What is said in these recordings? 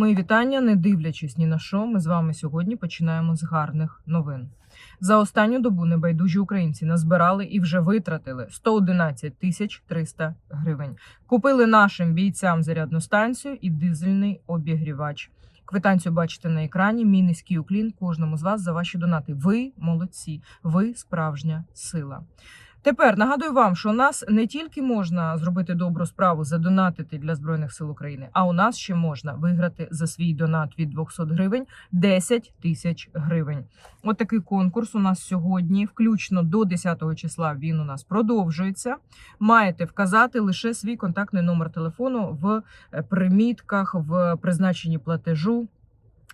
Мої вітання, не дивлячись ні на що, ми з вами сьогодні починаємо з гарних новин. За останню добу небайдужі українці назбирали і вже витратили 111 тисяч 300 гривень. Купили нашим бійцям зарядну станцію і дизельний обігрівач. Квитанцію бачите на екрані. Мій низький уклін кожному з вас за ваші донати. Ви молодці, ви справжня сила. Тепер нагадую вам, що у нас не тільки можна зробити добру справу, задонатити для збройних сил України, а у нас ще можна виграти за свій донат від 200 гривень 10 тисяч гривень. От такий конкурс у нас сьогодні, включно до 10 числа. Він у нас продовжується. Маєте вказати лише свій контактний номер телефону в е, примітках, в призначенні платежу.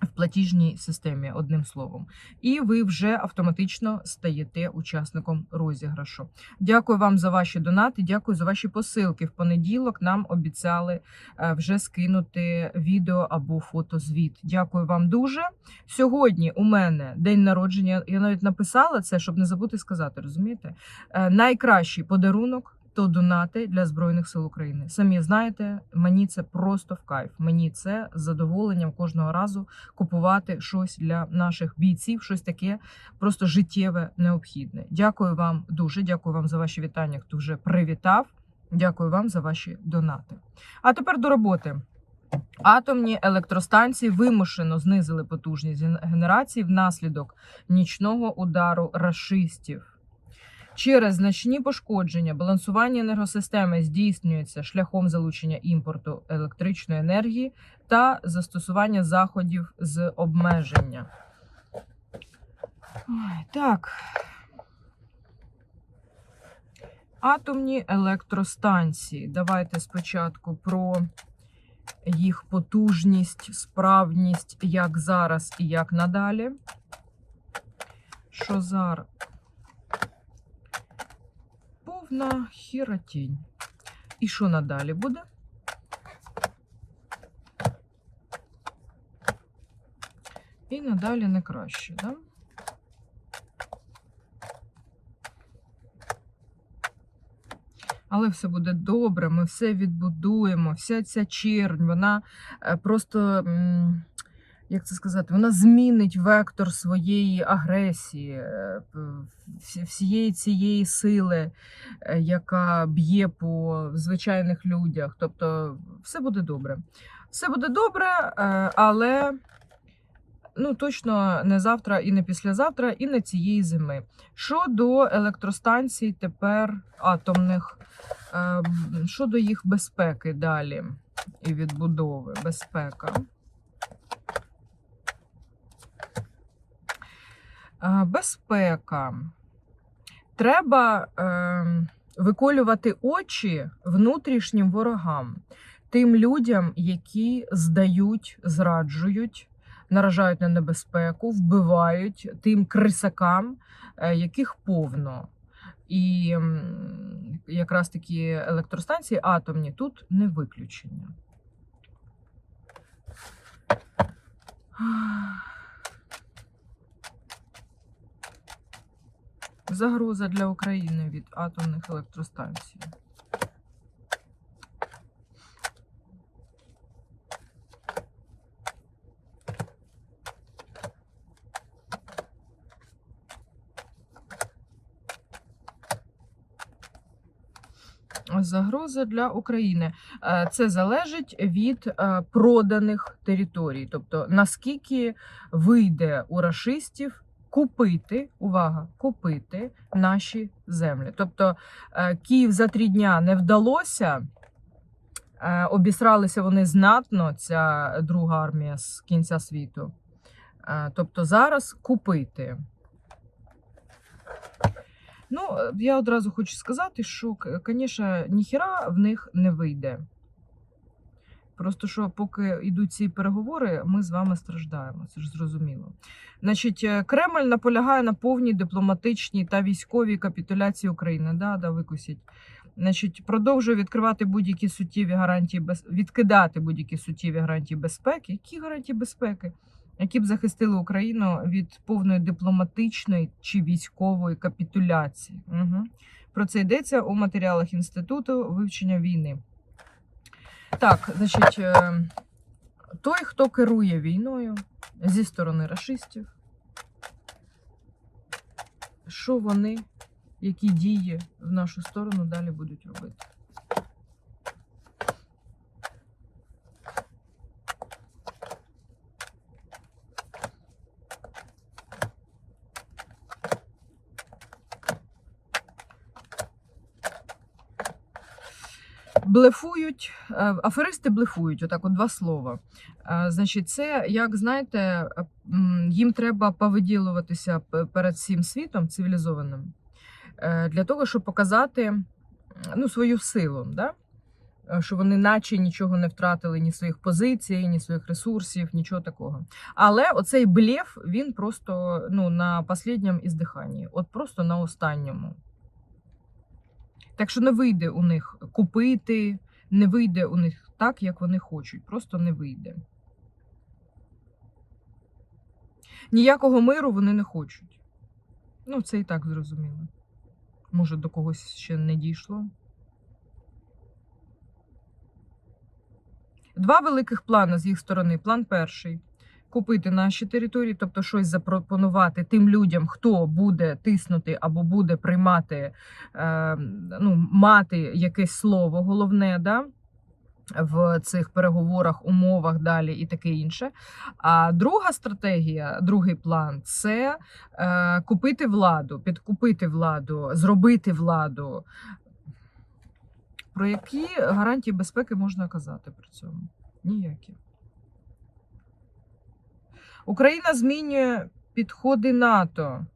В платіжній системі, одним словом, і ви вже автоматично стаєте учасником розіграшу. Дякую вам за ваші донати. Дякую за ваші посилки. В понеділок нам обіцяли е, вже скинути відео або фотозвіт. Дякую вам дуже. Сьогодні у мене день народження. Я навіть написала це, щоб не забути сказати. Розумієте? Е, Найкращий подарунок. То донати для збройних сил України. Самі знаєте, мені це просто в кайф. Мені це з задоволенням кожного разу купувати щось для наших бійців, щось таке просто життєве необхідне. Дякую вам дуже. Дякую вам за ваші вітання. Хто вже привітав. Дякую вам за ваші донати. А тепер до роботи. Атомні електростанції вимушено знизили потужність ген- генерації внаслідок нічного удару рашистів. Через значні пошкодження балансування енергосистеми здійснюється шляхом залучення імпорту електричної енергії та застосування заходів з обмеження. Так. Атомні електростанції. Давайте спочатку про їх потужність, справність, як зараз і як надалі. Що зараз? Повна хіротінь. І що надалі буде? І надалі не краще, да? Але все буде добре, ми все відбудуємо. Вся ця чернь, вона е, просто, як це сказати, вона змінить вектор своєї агресії, е, всієї цієї сили, е, яка б'є по звичайних людях. Тобто, все буде добре. Все буде добре, е, але ну, точно не завтра і не післязавтра, і не цієї зими. Щодо електростанцій тепер атомних, щодо їх безпеки далі і відбудови безпека. Безпека. Треба е, виколювати очі внутрішнім ворогам, тим людям, які здають, зраджують, наражають на небезпеку, вбивають тим крисакам, е, яких повно. І якраз такі електростанції атомні тут не виключення. Загроза для України від атомних електростанцій. Загроза для України. Е, Це залежить від е, проданих територій. Тобто, наскільки вийде у рашистів купити, увага, купити наші землі. Тобто е, Київ за три дня не вдалося. е, Обісралися вони знатно, ця друга армія з кінця світу. Е, Тобто зараз купити. Ну, я одразу хочу сказати, що, звісно, ніхіра в них не вийде. Просто що, поки йдуть ці переговори, ми з вами страждаємо. Це ж зрозуміло. Значить, е, Кремль наполягає на повній дипломатичній та військовій капітуляції України. Да, да, викусять. Значить, продовжує відкривати будь-які суттєві гарантії без... відкидати будь-які суттєві гарантії безпеки. Які гарантії безпеки? Які б захистили Україну від повної дипломатичної чи військової капітуляції. Угу. Про це йдеться у матеріалах Інституту вивчення війни. Так, значить, е, той, хто керує війною зі сторони расистів, що вони, які дії в нашу сторону далі будуть робити. Блефують, е, аферисти блефують, отак, от два слова. Е, Значить, це як знаєте, е, їм треба повиділуватися перед всім світом цивілізованим для того, щоб показати ну, свою силу. Да? Що вони наче нічого не втратили, ні своїх позицій, ні своїх ресурсів, нічого такого. Але оцей блеф, він просто ну, на останньому іздиханні, от просто на останньому. Так що не вийде у них купити, не вийде у них так, як вони хочуть. Просто не вийде. Ніякого миру вони не хочуть. Ну, це і так зрозуміло. Може, до когось ще не дійшло. Два великих плани з їх сторони. План перший купити наші території, тобто щось запропонувати тим людям, хто буде тиснути або буде приймати, е, ну, мати якесь слово головне, да? В цих переговорах, умовах далі і таке інше. А друга стратегія, другий план це е, купити владу, підкупити владу, зробити владу. Про які гарантії безпеки можна казати при цьому? Ніякі. Україна змінює підходи НАТО.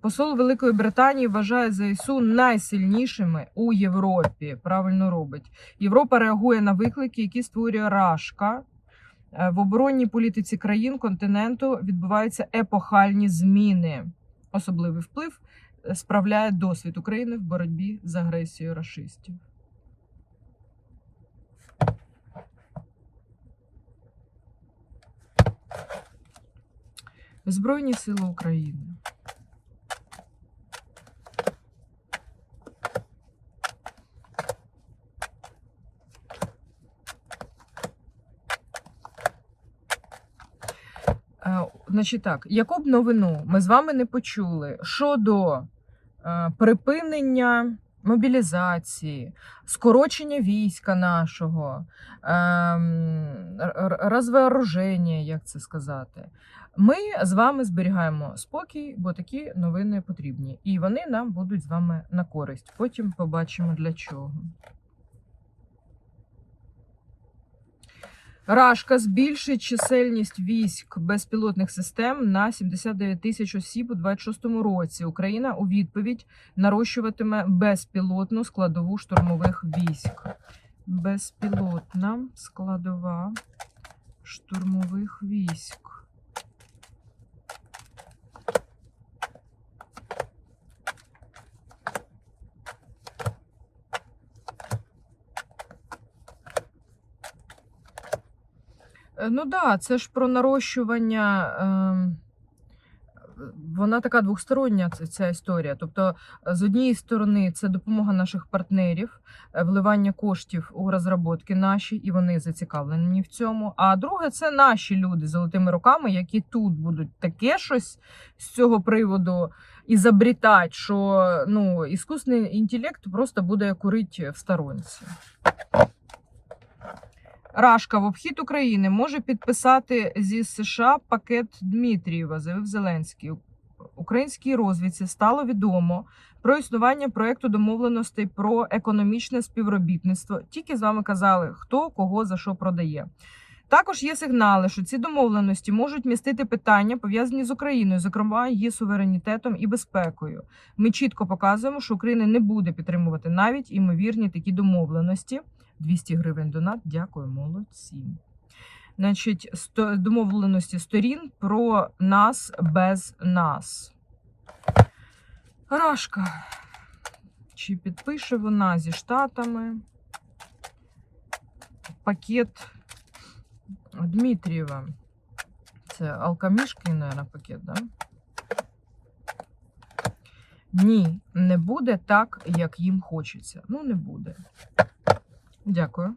Посол Великої Британії вважає ЗСУ найсильнішими у Європі. Правильно робить. Європа реагує на виклики, які створює Рашка. Е, В оборонній політиці країн континенту відбуваються епохальні зміни. Особливий вплив е, справляє досвід України в боротьбі з агресією рашистів. Збройні сили України. Е, Значить так, яку б новину ми з вами не почули щодо е, припинення мобілізації, скорочення війська нашого, ем, розвооруження, як це сказати, ми з вами зберігаємо спокій, бо такі новини потрібні. І вони нам будуть з вами на користь. Потім побачимо для чого. Рашка збільшить чисельність військ безпілотних систем на 79 тисяч осіб у 26-му році. Україна у відповідь нарощуватиме безпілотну складову штурмових військ. Безпілотна складова штурмових військ. Ну да, це ж про нарощування. ем, Вона така двостороння ця- ця історія. Тобто, е, з однієї сторони, це допомога наших партнерів, е, вливання коштів у розробки наші, і вони зацікавлені в цьому. А друге, це наші люди з золотими руками, які тут будуть таке щось з цього приводу ізобрітати, що ну, іскусний інтелект просто буде курити в сторонці. Рашка в обхід України може підписати зі США пакет Дмитрієва, заявив Зеленський. Українській розвідці стало відомо про існування проекту домовленостей про економічне співробітництво. Тільки з вами казали, хто кого за що продає. Також є сигнали, що ці домовленості можуть містити питання, пов'язані з Україною, зокрема її суверенітетом і безпекою. Ми чітко показуємо, що Україна не буде підтримувати навіть імовірні такі домовленості. 200 гривень донат. Дякую, молодці. Значить, домовленості сторін про нас без нас. Рашка. Чи підпише вона зі Штатами? Пакет Дмитрієва. Це алкамішки, мабуть, пакет, да? Ні, не буде так, як їм хочеться. Ну, не буде. Дякую.